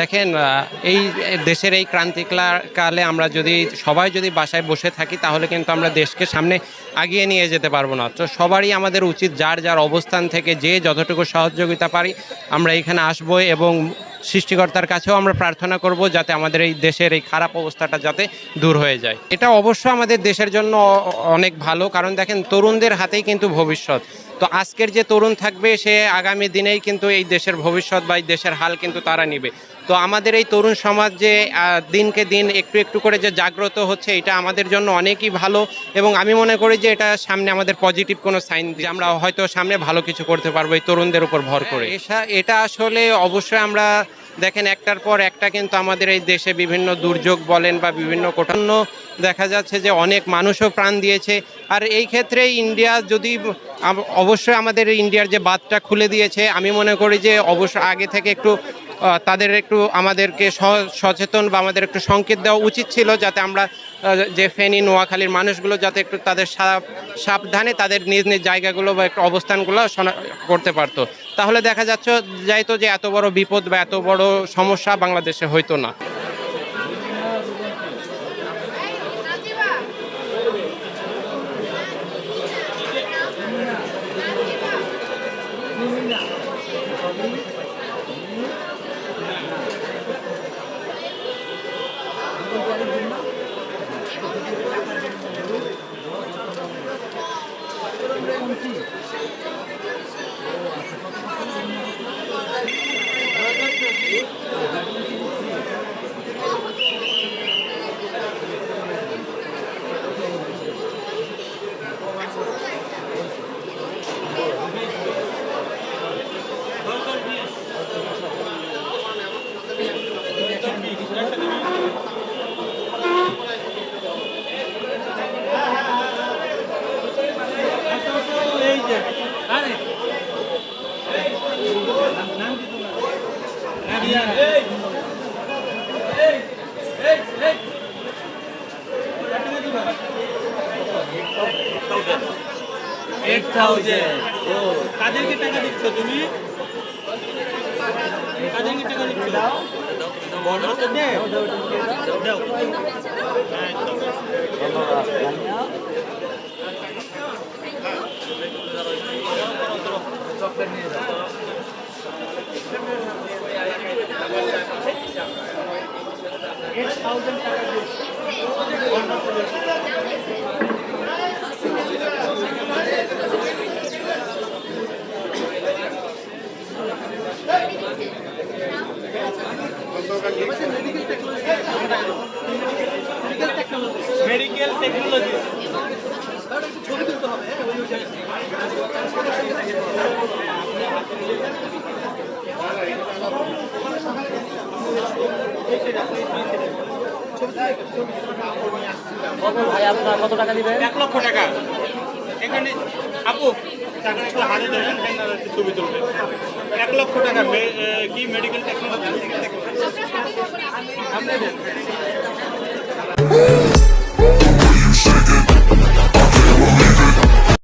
দেখেন এই দেশের এই ক্রান্তিকালে কালে আমরা যদি, সবাই যদি বাসায় বসে থাকি, তাহলে কিন্তু আমরা দেশকে সামনে আগিয়ে নিয়ে যেতে পারব না। তো সবারই আমাদের উচিত, যার যার অবস্থান থেকে যে যতটুকু সহযোগিতা পারি, আমরা এখানে আসব এবং সৃষ্টিকর্তার কাছেও আমরা প্রার্থনা করব যাতে আমাদের এই দেশের এই খারাপ অবস্থাটা যাতে দূর হয়ে যায়। এটা অবশ্য আমাদের দেশের জন্য অনেক ভালো, কারণ দেখেন, তরুণদের হাতেই কিন্তু ভবিষ্যৎ। তো আজকের যে তরুণ থাকবে সে আগামী দিনেই কিন্তু এই দেশের ভবিষ্যৎ বা এই দেশের হাল কিন্তু তারা নিবে। তো আমাদের এই তরুণ সমাজ যে দিনকে দিন একটু একটু করে যে জাগ্রত হচ্ছে এটা আমাদের জন্য অনেকই ভালো এবং আমি মনে করি যে এটা সামনে আমাদের পজিটিভ কোনো সাইন দিয়ে আমরা হয়তো সামনে ভালো কিছু করতে পারব এই তরুণদের উপর ভর করে। এসা- এটা আসলে অবশ্যই আমরা দেখেন একটার পর একটা কিন্তু আমাদের এই দেশে বিভিন্ন দুর্যোগ বলেন বা বিভিন্ন কোটান্য দেখা যাচ্ছে যে অনেক মানুষও প্রাণ দিয়েছে। আর এই ক্ষেত্রে ইন্ডিয়া যদি অবশ্যই আমাদের ইন্ডিয়ার যে বাদটা খুলে দিয়েছে, আমি মনে করি যে অবশ্য আগে থেকে একটু তাদের একটু আমাদেরকে সচেতন বা আমাদের একটু সংকেত দেওয়া উচিত ছিল যাতে আমরা যে ফেনী, নোয়াখালীর মানুষগুলো যাতে একটু তাদের সাব- সাবধানে তাদের নিজ নিজ জায়গাগুলো বা একটু অবস্থানগুলো করতে পারতো। তাহলে দেখা যাচ্ছে, যাইতো যে এত বড় বিপদ বা এত বড় সমস্যা বাংলাদেশে হইতো না। Allez এইট থাউজেন্ড ও। কাদেরকে টাকা দিচ্ছ তুমি? কাদেরকে টাকা দিচ্ছ? দাও। তো দে দাও হ্যাঁ, দাও। মেডিকেল টেকনোলজি ভাই আপনার কত টাকা দিবেন? এক লক্ষ টাকা। এখানে আপু হাতে দেবেন ব্যানার ছবি তুলবে এক লক্ষ টাকা কি মেডিকেল টেকনোলজি